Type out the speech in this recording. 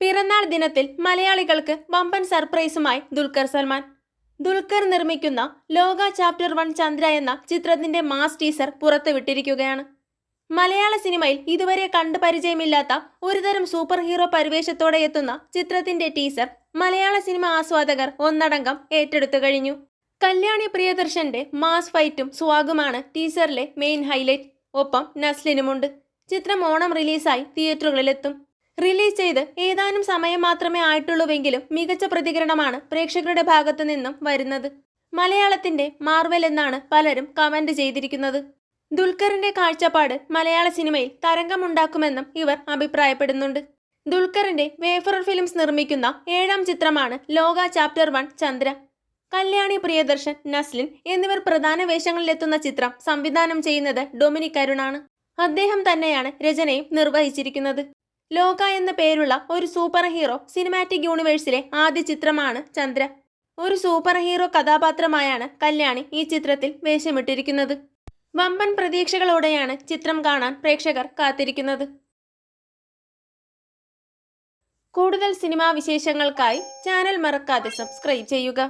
പിറന്നാൾ ദിനത്തിൽ മലയാളികൾക്ക് വമ്പൻ സർപ്രൈസുമായി ദുൽഖർ സൽമാൻ. ദുൽഖർ നിർമ്മിക്കുന്ന ലോക ചാപ്റ്റർ വൺ ചന്ദ്ര എന്ന ചിത്രത്തിന്റെ മാസ് ടീസർ പുറത്തുവിട്ടിരിക്കുകയാണ്. മലയാള സിനിമയിൽ ഇതുവരെ കണ്ടു പരിചയമില്ലാത്ത ഒരുതരം സൂപ്പർ ഹീറോ പരിവേഷത്തോടെ എത്തുന്ന ചിത്രത്തിന്റെ ടീസർ മലയാള സിനിമ ആസ്വാദകർ ഒന്നടങ്കം ഏറ്റെടുത്തു കഴിഞ്ഞു. കല്യാണി പ്രിയദർശന്റെ മാസ് ഫൈറ്റും സ്വാഗുമാണ് ടീസറിലെ മെയിൻ ഹൈലൈറ്റ്. ഒപ്പം നസ്ലിനുമുണ്ട്. ചിത്രം ഓണം റിലീസായി തിയേറ്ററുകളിലെത്തും. റിലീസ് ചെയ്ത് ഏതാനും സമയം മാത്രമേ ആയിട്ടുള്ളൂവെങ്കിലും മികച്ച പ്രതികരണമാണ് പ്രേക്ഷകരുടെ ഭാഗത്തു നിന്നും വരുന്നത്. മലയാളത്തിന്റെ മാർവൽ എന്നാണ് പലരും കമന്റ് ചെയ്തിരിക്കുന്നത്. ദുൽഖറിന്റെ കാഴ്ചപ്പാട് മലയാള സിനിമയിൽ തരംഗമുണ്ടാക്കുമെന്നും ഇവർ അഭിപ്രായപ്പെടുന്നുണ്ട്. ദുൽഖറിന്റെ വേഫറർ ഫിലിംസ് നിർമ്മിക്കുന്ന ഏഴാം ചിത്രമാണ് ലോക ചാപ്റ്റർ വൺ ചന്ദ്ര. കല്യാണി പ്രിയദർശൻ നസ്ലിൻ എന്നിവർ പ്രധാന വേഷങ്ങളിലെത്തുന്ന ചിത്രം സംവിധാനം ചെയ്യുന്നത് ഡൊമിനിക് അരുണാണ്. അദ്ദേഹം തന്നെയാണ് രചനയും നിർവഹിച്ചിരിക്കുന്നത്. ലോക എന്ന പേരുള്ള ഒരു സൂപ്പർ ഹീറോ സിനിമാറ്റിക് യൂണിവേഴ്സിലെ ആദ്യ ചിത്രമാണ് ചന്ദ്ര. ഒരു സൂപ്പർ ഹീറോ കഥാപാത്രമായാണ് കല്യാണി ഈ ചിത്രത്തിൽ വേഷമിട്ടിരിക്കുന്നത്. വമ്പൻ പ്രതീക്ഷകളോടെയാണ് ചിത്രം കാണാൻ പ്രേക്ഷകർ കാത്തിരിക്കുന്നത്. കൂടുതൽ സിനിമാ വിശേഷങ്ങൾക്കായി ചാനൽ മറക്കാതെ സബ്സ്ക്രൈബ് ചെയ്യുക.